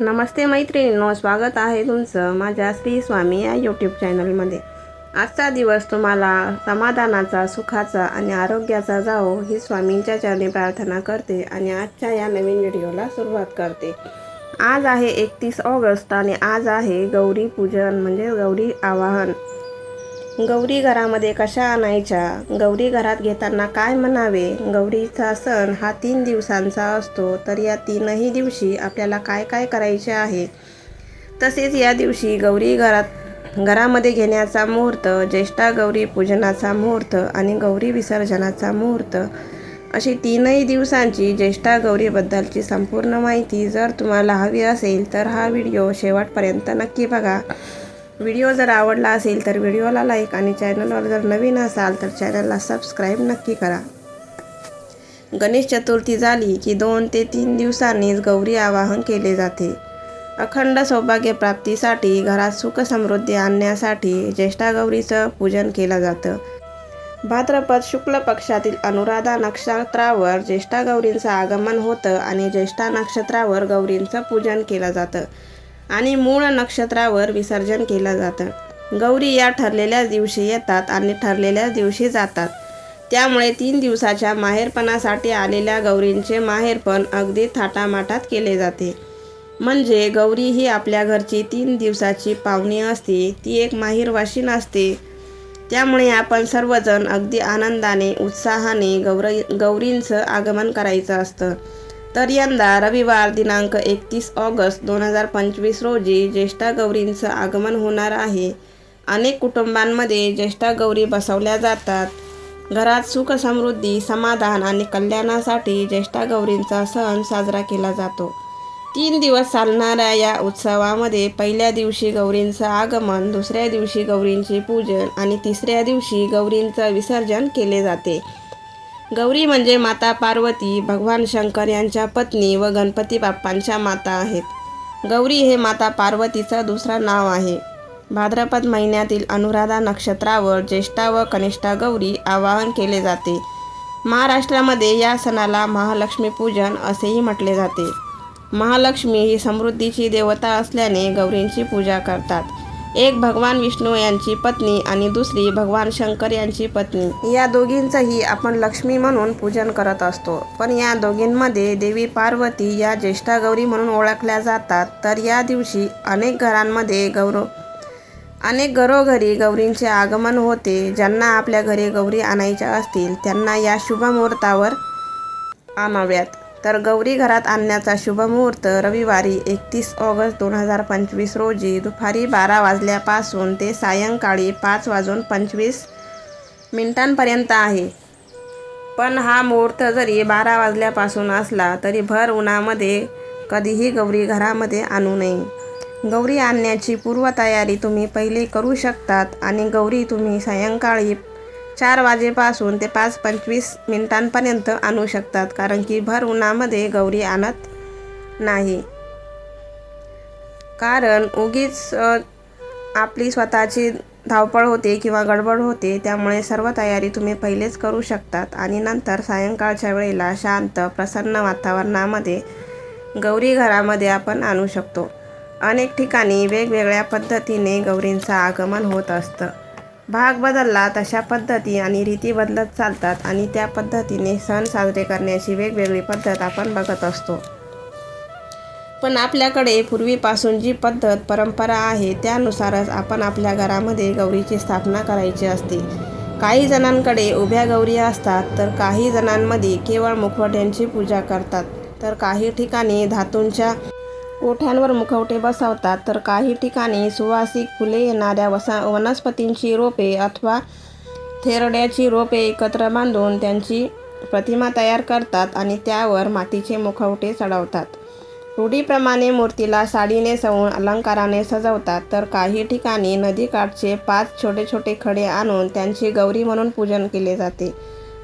नमस्ते मैत्रिणींनो स्वागत आहे तुमचं माझ्या श्री स्वामी या यूट्यूब चॅनलमध्ये आजचा दिवस तुम्हाला समाधानाचा सुखाचा आणि आरोग्याचा जावो ही स्वामींच्या चरणी प्रार्थना करते आणि आजच्या या नवीन व्हिडिओला सुरुवात करते. आज आहे एकतीस ऑगस्ट आणि आज आहे गौरी पूजन म्हणजे गौरी आवाहन. गौरी घरामध्ये कशा आणायच्या? गौरी घरात घेताना काय म्हणावे? गौरीचा सण हा तीन दिवसांचा असतो तर या तीनही दिवशी आपल्याला काय काय करायचे आहे? तसेच या दिवशी गौरी घरात घरामध्ये घेण्याचा मुहूर्त ज्येष्ठा गौरी पूजनाचा मुहूर्त आणि गौरी विसर्जनाचा मुहूर्त अशी तीनही दिवसांची ज्येष्ठा गौरीबद्दलची संपूर्ण माहिती जर तुम्हाला हवी असेल तर हा व्हिडिओ शेवटपर्यंत नक्की बघा. व्हिडिओ जर आवडला असेल तर व्हिडिओला लाईक आणि चॅनलवर जर नवीन असाल तर चॅनलला सबस्क्राईब नक्की करा. गणेश चतुर्थी झाली की दोन ते तीन दिवसांनीच गौरी आवाहन केले जाते. अखंड सौभाग्य प्राप्तीसाठी घरात सुख समृद्धी आणण्यासाठी ज्येष्ठा गौरीचं पूजन केलं जातं. भाद्रपद शुक्ल पक्षातील अनुराधा नक्षत्रावर ज्येष्ठा गौरींचं आगमन होतं आणि ज्येष्ठा नक्षत्रावर गौरींचं पूजन केलं जातं. आणि मूळ नक्षत्रावर विसर्जन केलं जातं. गौरी या ठरलेल्या दिवशी येतात आणि ठरलेल्याच दिवशी जातात. त्यामुळे तीन दिवसाच्या माहेरपणासाठी आलेल्या गौरींचे माहेरपण अगदी थाटामाटात केले जाते. म्हणजे गौरी ही आपल्या घरची तीन दिवसाची पाहुणी असते ती एक माहीरवाशीन असते त्यामुळे आपण सर्वजण अगदी आनंदाने उत्साहाने गौर गौरींचं आगमन करायचं असतं. तर यंदा रविवार दिनांक एकतीस ऑगस्ट दोन हजार पंचवीस रोजी ज्येष्ठा गौरींचं आगमन होणार आहे. अनेक कुटुंबांमध्ये ज्येष्ठा गौरी बसवल्या जातात. घरात सुख समृद्धी समाधान आणि कल्याणासाठी ज्येष्ठा गौरींचा सण साजरा केला जातो. तीन दिवस चालणाऱ्या या उत्सवामध्ये पहिल्या दिवशी गौरींचं आगमन दुसऱ्या दिवशी गौरींचे पूजन आणि तिसऱ्या दिवशी गौरींचं विसर्जन केले जाते. गौरी म्हणजे माता पार्वती भगवान शंकर यांच्या पत्नी व गणपती बाप्पांच्या माता आहेत. गौरी हे माता पार्वतीचं दुसरं नाव आहे. भाद्रपद महिन्यातील अनुराधा नक्षत्रावर ज्येष्ठा व कनिष्ठा गौरी आवाहन केले जाते. महाराष्ट्रामध्ये या सणाला महालक्ष्मी पूजन असेही म्हटले जाते. महालक्ष्मी ही समृद्धीची देवता असल्याने गौरींची पूजा करतात. एक भगवान विष्णू यांची पत्नी आणि दुसरी भगवान शंकर यांची पत्नी. या दोघींचंही आपण लक्ष्मी म्हणून पूजन करत असतो. पण या दोघींमध्ये देवी पार्वती या ज्येष्ठा गौरी म्हणून ओळखल्या जातात. तर या दिवशी अनेक घरांमध्ये गौरव अनेक घरोघरी गौरींचे आगमन होते. ज्यांना आपल्या घरी गौरी आणायच्या असतील त्यांना या शुभ मुहूर्तावर आणाव्यात. तर गौरी घरात आणण्याचा शुभमुहूर्त रविवारी एकतीस ऑगस्ट दोन हजार पंचवीस रोजी दुपारी बारा वाजल्यापासून ते सायंकाळी पाच वाजून पंचवीस मिनिटांपर्यंत आहे. पण हा मुहूर्त जरी बारा वाजल्यापासून असला तरी भर उन्हामध्ये कधीही गौरी घरामध्ये आणू नये. गौरी आणण्याची पूर्वतयारी तुम्ही पहिले करू शकतात आणि गौरी तुम्ही सायंकाळी चार वाजेपासून ते पाच पंचवीस मिनिटांपर्यंत आणू शकतात कारण की भर उन्हामध्ये गौरी आणत नाही. कारण उगीच आपली स्वतःची धावपळ होते किंवा गडबड होते त्यामुळे सर्व तयारी तुम्ही पहिलेच करू शकतात. आणि नंतर सायंकाळच्या वेळेला शांत प्रसन्न वातावरणामध्ये गौरी घरामध्ये आपण आणू शकतो. अनेक ठिकाणी वेगवेगळ्या पद्धतीने गौरींचं आगमन होत असतं. भाग बदलला तशा पद्धती आणि रीती बदलत चालतात आणि त्या पद्धतीने सण साजरे करण्याची वेगवेगळी पद्धत आपण बघत असतो. पण आपल्याकडे पूर्वीपासून जी पद्धत परंपरा आहे त्यानुसारच आपण आपल्या घरामध्ये गौरीची स्थापना करायची असते. काही जणांकडे उभ्या गौरी असतात तर काही जणांमध्ये केवळ मुखवट्यांची पूजा करतात. तर काही ठिकाणी धातूंच्या ओठ्यांवर मुखवटे बसवतात तर काही ठिकाणी सुवासिक फुले येणाऱ्या वसा वनस्पतींची रोपे अथवा थेरड्याची रोपे एकत्र बांधून त्यांची प्रतिमा तयार करतात आणि त्यावर मातीचे मुखवटे चढवतात. रूढीप्रमाणे मूर्तीला साडीने सवून अलंकाराने सजवतात तर काही ठिकाणी नदीकाठचे पाच छोटे छोटे खडे आणून त्यांची गौरी म्हणून पूजन केले जाते.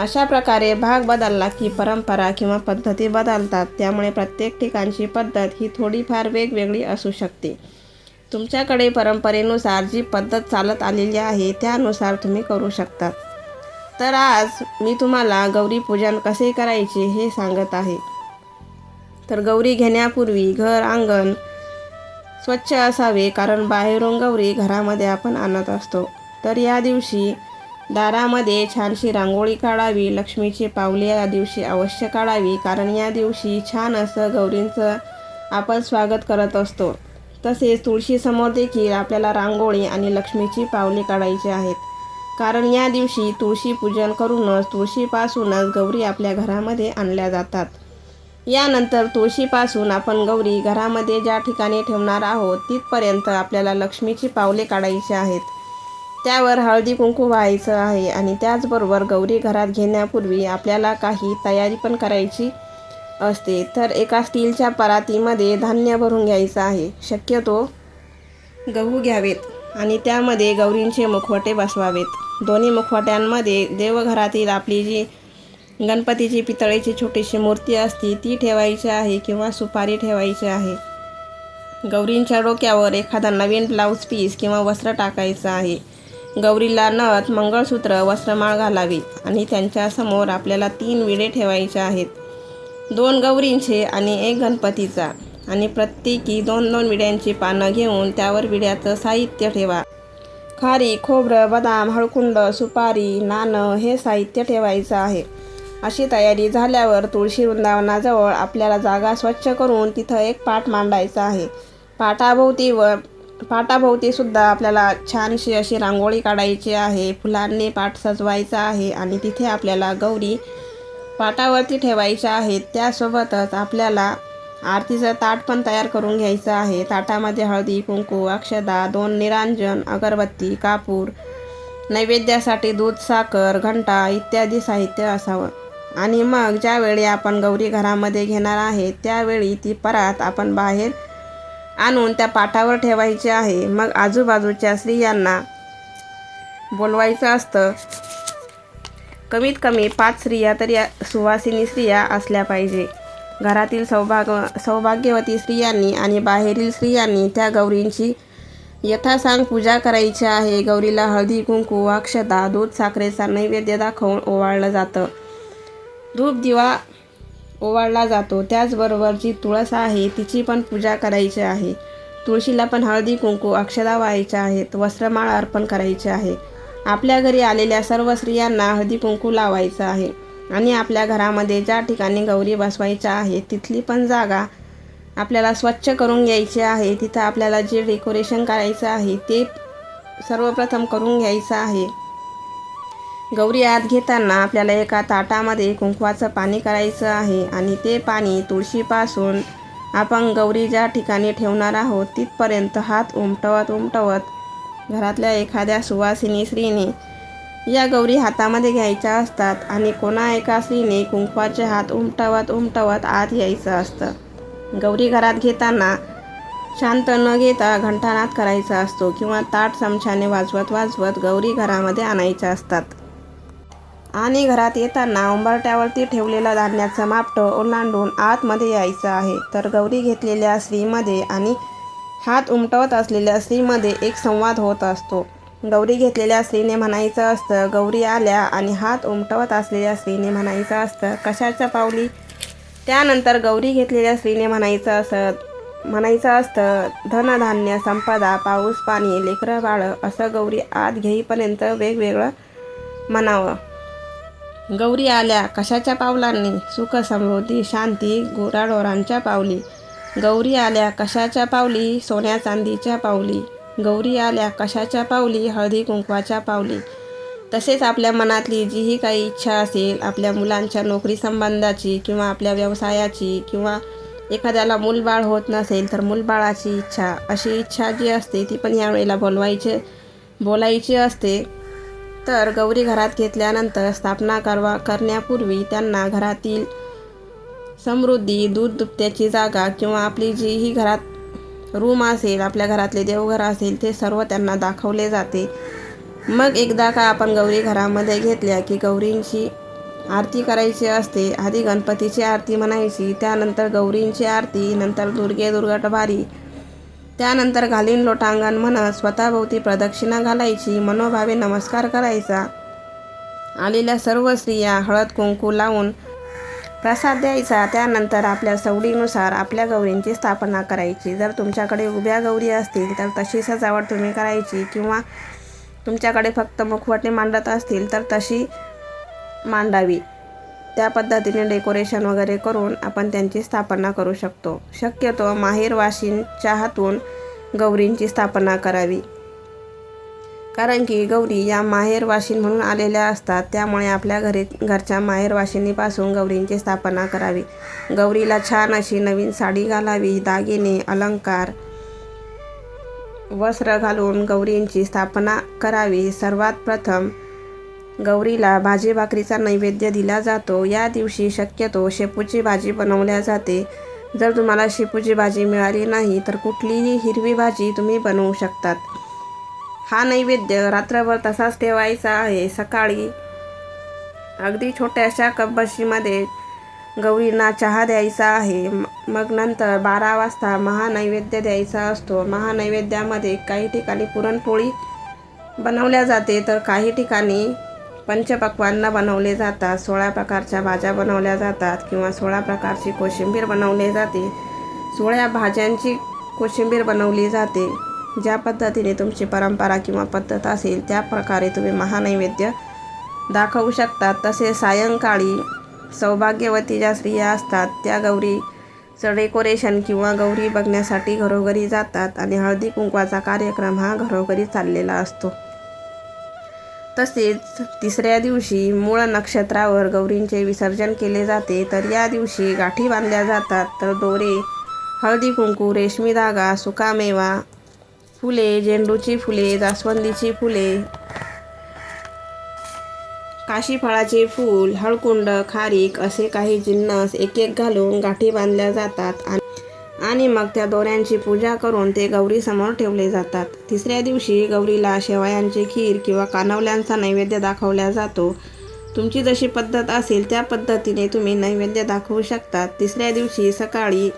अशा प्रकारे भाग बदलला की परंपरा किंवा पद्धती बदलतात त्यामुळे प्रत्येक ठिकाणची पद्धत ही थोडीफार वेगवेगळी असू शकते. तुमच्याकडे परंपरेनुसार जी पद्धत चालत आलेली आहे त्यानुसार तुम्ही करू शकतात तर आज मी तुम्हाला गौरी पूजन कसे करायचे हे सांगत आहे. तर गौरी घेण्यापूर्वी घर अंगण स्वच्छ असावे कारण बाहेरून गौरी घरामध्ये आपण आणत असतो. तर या दिवशी दारामध्ये छानशी रांगोळी काढावी लक्ष्मीची पावले या दिवशी अवश्य काढावी कारण या दिवशी छान असं गौरींचं आपण स्वागत करत असतो. तसेच तुळशीसमोर देखील आपल्याला रांगोळी आणि लक्ष्मीची पावले काढायची आहेत. कारण या दिवशी तुळशी पूजन करूनच तुळशीपासूनच गौरी आपल्या घरामध्ये आणल्या जातात. यानंतर तुळशीपासून आपण गौरी घरामध्ये ज्या ठिकाणी ठेवणार आहोत तिथपर्यंत आपल्याला लक्ष्मीची पावले काढायची आहेत. त्यावर हळदी कुंकू व्हायचं आहे आणि त्याचबरोबर गौरी घरात घेण्यापूर्वी आपल्याला काही तयारी पण करायची असते. तर एका स्टीलच्या परातीमध्ये धान्य भरून घ्यायचं आहे. शक्यतो गहू घ्यावेत आणि त्यामध्ये गौरींचे मुखवटे बसवावेत. दोन्ही मुखवट्यांमध्ये देवघरातील आपली जी गणपतीची पितळेची छोटीशी मूर्ती असते ती ठेवायची आहे किंवा सुपारी ठेवायची आहे. गौरींच्या डोक्यावर एखादा नवीन ब्लाऊज पीस किंवा वस्त्र टाकायचं आहे. गौरीला नथ मंगळसूत्र वस्त्रमाळ घालावी आणि त्यांच्यासमोर आपल्याला तीन विडे ठेवायचे आहेत. दोन गौरींचे आणि एक गणपतीचा. आणि प्रत्येकी दोन दोन विड्यांची पानं घेऊन त्यावर विड्याचं साहित्य ठेवा. खारी खोबरं बदाम हळकुंड सुपारी नाणं हे साहित्य ठेवायचं आहे. अशी तयारी झाल्यावर तुळशी वृंदावनाजवळ आपल्याला जागा स्वच्छ करून तिथं एक पाट मांडायचा आहे. पाटाभोवती व पाटाभोवती सुद्धा आपल्याला छानशी अशी रांगोळी काढायची आहे फुलांनी पाट सजवायचा आहे आणि तिथे आपल्याला गौरी पाटावरती ठेवायच्या आहेत. त्यासोबतच आपल्याला आरतीचं ताट पण तयार करून घ्यायचं आहे. ताटामध्ये हळदी कुंकू अक्षदा दोन निरांजन अगरबत्ती कापूर नैवेद्यासाठी दूध साखर घंटा इत्यादी साहित्य असावं. आणि मग ज्यावेळी आपण गौरी घरामध्ये घेणार आहे त्यावेळी ती परात आपण बाहेर आणून त्या पाटावर ठेवायचे आहे. मग आजूबाजूच्या स्त्रियांना बोलवायचं असतं. कमीत कमी पाच स्त्रिया तरी सुवासिनी स्त्रिया असल्या पाहिजे. घरातील सौभाग सौभाग्यवती स्त्रियांनी आणि बाहेरील स्त्रियांनी त्या गौरींची यथासांग पूजा करायची आहे. गौरीला हळदी कुंकू अक्षता दूध साखरेचा नैवेद्य दाखवून ओवाळलं जातं. धूप दिवा ओवाळला जातो. त्याचबरोबर जी तुळस आहे तिची पण पूजा करायची आहे. तुळशीला पण हळदी कुंकू अक्षदा व्हायच्या आहेत. वस्त्रमाळ अर्पण करायचे आहे. आपल्या घरी आलेल्या सर्व स्त्रियांना हळदी कुंकू लावायचं आहे. आणि आपल्या घरामध्ये ज्या ठिकाणी गौरी बसवायच्या आहे तिथली पण जागा आपल्याला स्वच्छ करून घ्यायची आहे. तिथं आपल्याला जे डेकोरेशन करायचं आहे ते सर्वप्रथम करून घ्यायचं आहे. गौरी आत घेताना आपल्याला एका ताटामध्ये कुंकवाचं पाणी करायचं आहे आणि ते पाणी तुळशीपासून आपण गौरी ज्या ठिकाणी ठेवणार आहोत तिथपर्यंत हात उमटवत उमटवत घरातल्या एखाद्या सुवासिनी स्त्रीने या गौरी हातामध्ये घ्यायच्या असतात आणि कोणा एका स्त्रीने कुंकवाचे हात उमटवत उमटवत आत यायचं असतं. गौरी घरात घेताना शांत न घेता घंटानाद करायचा असतो किंवा ताट चमच्याने वाजवत वाजवत गौरी घरामध्ये आणायच्या असतात. आणि घरात येताना उंबरट्यावरती ठेवलेलं धान्याचं मापटं ओलांडून आतमध्ये यायचं आहे. तर गौरी घेतलेल्या स्त्रीमध्ये आणि हात उमटवत असलेल्या स्त्रीमध्ये एक संवाद होत असतो. गौरी घेतलेल्या स्त्रीने म्हणायचं असतं गौरी आल्या आणि हात उमटवत असलेल्या स्त्रीने म्हणायचं असतं कशाच्या पावली त्यानंतर गौरी घेतलेल्या स्त्रीने म्हणायचं असं म्हणायचं असतं धनधान्य संपदा पाऊस पाणी लेकरं बाळं असं गौरी आत घेईपर्यंत वेगवेगळं म्हणावं. गौरी आल्या कशाच्या पावलांनी? सुख समृद्धी शांती गोराडोरांच्या पावली. गौरी आल्या कशाच्या पावली? सोन्या चांदीच्या पावली. गौरी आल्या कशाच्या पावली? हळदी कुंकवाच्या पावली. तसेच आपल्या मनातली जीही काही इच्छा असेल आपल्या मुलांच्या नोकरी संबंधाची किंवा आपल्या व्यवसायाची किंवा एखाद्याला मूलबाळ होत नसेल तर मूलबाळाची इच्छा. अशी इच्छा जी असते ती पण यावेळेला बोलवायची बोलायची असते. तर गौरी घरात घेतल्यानंतर स्थापना करवा करण्यापूर्वी त्यांना घरातील समृद्धी दूध दुभत्याची जागा किंवा आपली जी ही घरात रूम असेल आपल्या घरातले देवघर असेल ते सर्व त्यांना दाखवले जाते. मग एकदा का आपण गौरी घरामध्ये घेतल्या की गौरींची आरती करायची असते आधी गणपतीची आरती म्हणायची त्यानंतर गौरींची आरती नंतर दुर्गे दुर्गट भारी त्यानंतर घालीन लोटांगण म्हणत स्वतःभोवती प्रदक्षिणा घालायची मनोभावे नमस्कार करायचा. आलेल्या सर्व स्त्रिया हळद कुंकू लावून प्रसाद द्यायचा. त्यानंतर आपल्या सवडीनुसार आपल्या गौरींची स्थापना करायची. जर तुमच्याकडे उभ्या गौरी असतील तर तशी सजावट तुम्ही करायची किंवा तुमच्याकडे फक्त मुखवटे मांडत असतील तर तशी मांडावी. त्या पद्धतीने डेकोरेशन वगैरे करून आपण त्यांची स्थापना करू शकतो. शक्यतो माहेरवाशींच्या हातून गौरींची स्थापना करावी. कारण की गौरी या माहेरवाशीन म्हणून आलेल्या असतात. त्यामुळे आपल्या घरी घरच्या माहेरवाशिनीपासून गौरींची स्थापना करावी. गौरीला छान अशी नवीन साडी घालावी दागिने अलंकार वस्त्र घालून गौरींची स्थापना करावी. सर्वात प्रथम गौरीला भाजी भाकरीचा नैवेद्य दिला जातो. या दिवशी शक्यतो शेपूची भाजी बनवल्या जाते. जर तुम्हाला शेपूची भाजी मिळाली नाही तर कुठलीही हिरवी भाजी तुम्ही बनवू शकतात. हा नैवेद्य रात्रभर तसाच ठेवायचा आहे. सकाळी अगदी छोट्याशा कपबशीमध्ये गौरींना चहा द्यायचा आहे. मग नंतर बारा वाजता महानैवेद्य द्यायचा असतो. महानैवेद्यामध्ये काही ठिकाणी पुरणपोळी बनवल्या जाते. तर काही ठिकाणी पंचपक्वान्न बनवले जातात सोळा प्रकारच्या भाज्या बनवल्या जातात किंवा सोळा प्रकारची कोशिंबीर बनवली जाते. सोळ्या भाज्यांची कोशिंबीर बनवली जाते. ज्या पद्धतीने तुमची परंपरा किंवा पद्धत असेल त्या प्रकारे तुम्ही महानैवेद्य दाखवू शकतात. तसे सायंकाळी सौभाग्यवती ज्या स्त्रिया असतात. त्या गौरी डेकोरेशन किंवा गौरी बघण्यासाठी घरोघरी जातात आणि हळदी कुंकवाचा कार्यक्रम हा घरोघरी चाललेला असतो. तसेच तिसऱ्या दिवशी मूळ नक्षत्रावर गौरींचे विसर्जन केले जाते तर या दिवशी गाठी बांधल्या जातात. तर दोरे हळदी कुंकू रेशमी धागा सुकामेवा फुले झेंडूची फुले जास्वंदीची फुले काशीफळाचे फूल हळकुंड खारीक असे काही जिन्नस एक एक घालून गाठी बांधल्या जातात आणि आणि मग त्या दोऱ्यांची पूजा करून ते गौरीसमोर ठेवले जातात. तिसऱ्या दिवशी गौरीला शेवयांची खीर किंवा कानवल्यांचा नैवेद्य दाखवला जातो. तुमची जशी पद्धत असेल त्या पद्धतीने तुम्ही नैवेद्य दाखवू शकतात तिसऱ्या दिवशी सकाळी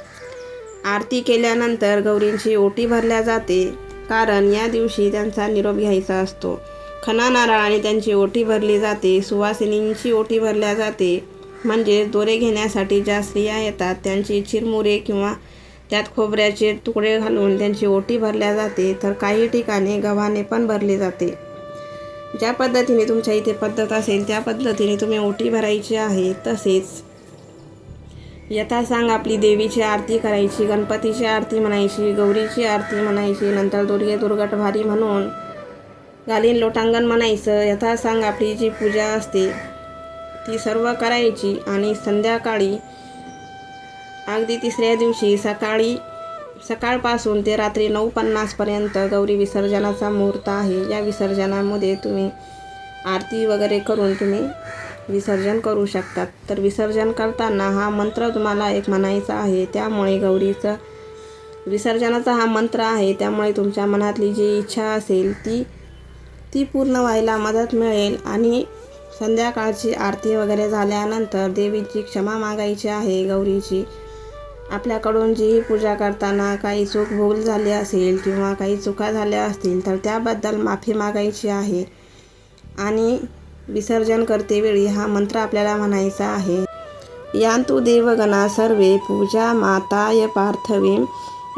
आरती केल्यानंतर गौरींची ओटी भरल्या जाते कारण या दिवशी त्यांचा निरोप घ्यायचा असतो. खना नारळाने त्यांची ओटी भरली जाते सुवासिनींची ओटी भरल्या जाते. म्हणजे दोरे घेण्यासाठी ज्या स्त्रिया येतात त्यांची चिरमुरे किंवा त्यात खोबऱ्याचे तुकडे घालून त्यांची ओटी भरल्या जाते तर काही ठिकाणी गव्हाने पण भरली जाते. ज्या पद्धतीने तुमच्या इथे पद्धत असेल त्या पद्धतीने तुम्ही ओटी भरायची आहे तसेच यथासांग आपली देवीची आरती करायची गणपतीची आरती म्हणायची गौरीची आरती म्हणायची नंतर दुर्गे दुर्गट भारी म्हणून घालीन लोटांगण म्हणायचं यथासांग आपली जी पूजा असते ती सर्व करायची आणि संध्याकाळी अगदी तिसऱ्या दिवशी सकाळी सकाळपासून ते रात्री नऊ पन्नासपर्यंत गौरी विसर्जनाचा मुहूर्त आहे. या विसर्जनामध्ये तुम्ही आरती वगैरे करून तुम्ही विसर्जन करू शकतात. तर विसर्जन करताना हा मंत्र तुम्हाला एक म्हणायचा आहे. त्यामुळे गौरीचं विसर्जनाचा हा मंत्र आहे. त्यामुळे तुमच्या मनातली जी इच्छा असेल ती ती पूर्ण व्हायला मदत मिळेल. आणि संध्याकाळची आरती वगैरे झाल्यानंतर देवीची क्षमा मागायची आहे गौरीची. आपल्याकडून जी पूजा करताना काही चूक भूल झाली असेल किंवा काही चुका झाल्या असतील तर त्याबद्दल माफी मागायची आहे. आणि विसर्जन करतेवेळी हा मंत्र आपल्याला म्हणायचा आहे. यांतु देवगणा सर्वे पूजा माताय पार्थवीम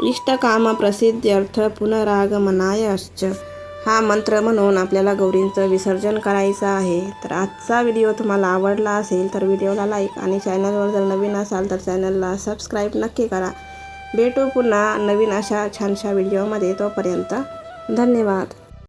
इष्टकाम प्रसिद्ध्यर्थ पुनरागमनायश्च हा मंत्र म्हणून आपल्याला गौरींचं विसर्जन करायचं आहे. तर आजचा व्हिडिओ तुम्हाला आवडला असेल तर व्हिडिओला लाईक आणि चॅनलवर जर नवीन असाल तर चॅनलला सबस्क्राईब नक्की करा. भेटू पुन्हा नवीन अशा छानशा व्हिडिओमध्ये तोपर्यंत धन्यवाद.